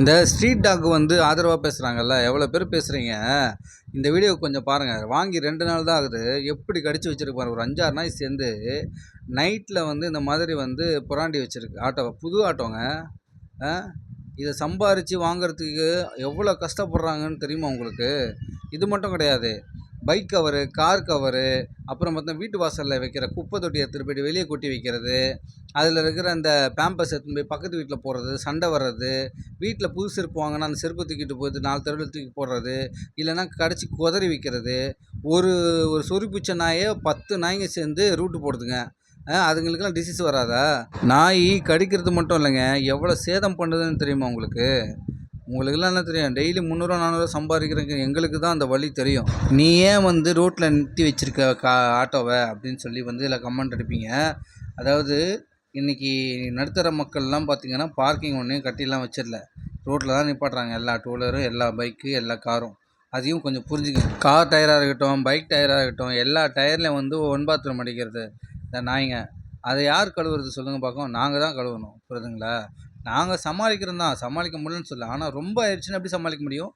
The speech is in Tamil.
இந்த ஸ்ட்ரீட் டாக் வந்து ஆதரவாக பேசுகிறாங்கல்ல எவ்வளோ பேர் பேசுகிறீங்க இந்த வீடியோ கொஞ்சம் பாருங்கள் வாங்கி ரெண்டு நாள் தான் ஆகுது. எப்படி கடிச்சு வச்சுருப்பாரு ஒரு அஞ்சாறு நாய் சேர்ந்து நைட்டில் வந்து இந்த மாதிரி வந்து புறாண்டி வச்சுருக்கு. ஆட்டோ புது ஆட்டோங்க. இதை சம்பாரித்து வாங்குறதுக்கு எவ்வளோ கஷ்டப்படுறாங்கன்னு தெரியுமா உங்களுக்கு? இது மட்டும் கிடையாது. பைக் கவரு கார் கவரு அப்புறம் பார்த்தா வீட்டு வாசலில் வைக்கிற குப்பை தொட்டி எடுத்துகிட்டு போயிட்டு வெளியே கொட்டி வைக்கிறது அதில் இருக்கிற அந்த பேம்பஸ் எடுத்துன்னு போய் பக்கத்து வீட்டில் போடுறது சண்டை வர்றது வீட்டில் புது செருப்பு வாங்கினா அந்த செருப்பு தூக்கிட்டு போயிட்டு நாலு தெருவில் தூக்கி போடுறது இல்லைன்னா கடிச்சு குதறி வைக்கிறது ஒரு ஒரு சொறி நாயே பத்து நாய்ங்க சேர்ந்து ரூட்டு போடுதுங்க. அதுங்களுக்கெல்லாம் டிசீஸ் வராதா? நாய் கடிக்கிறது மட்டும் இல்லைங்க. எவ்வளோ சேதம் பண்ணுதுன்னு தெரியுமா உங்களுக்கு? உங்களுக்குலாம் என்ன தெரியும்? டெய்லி முந்நூறுவா நானூறுவா சம்பாதிக்கிறதுக்கு எங்களுக்கு தான் அந்த வழி தெரியும். நீ ஏன் வந்து ரோட்டில் நிறுத்தி வச்சிருக்க கா ஆட்டோவை? அப்படின்னு சொல்லி வந்து இதில் கமெண்ட் அடிப்பீங்க. அதாவது இன்றைக்கி நடுத்தர மக்கள்லாம் பார்த்தீங்கன்னா பார்க்கிங் ஒன்றையும் கட்டிலாம் வச்சிடல. ரோட்டில் தான் நிப்பாட்டுறாங்க. எல்லா டூ வீலரும் எல்லா பைக்கு எல்லா காரும் அதையும் கொஞ்சம் புரிஞ்சுக்கங்க கார் டயராக இருக்கட்டும் பைக் டயராக இருக்கட்டும் எல்லா டயர்லையும் வந்து ஒன் பாத்ரூம் அடிக்கிறது. இந்த நாய்ங்க அதை யார் கழுவுறது சொல்லுங்கள் பார்க்கும் நாங்கள் தான் கழுவணும். புரியுதுங்களா? நாங்கள் சமாளிக்கிறோம் தான். சமாளிக்க முடியலன்னு சொல்ல ஆனால் ரொம்ப ஆயிடுச்சுன்னா எப்படி சமாளிக்க முடியும்?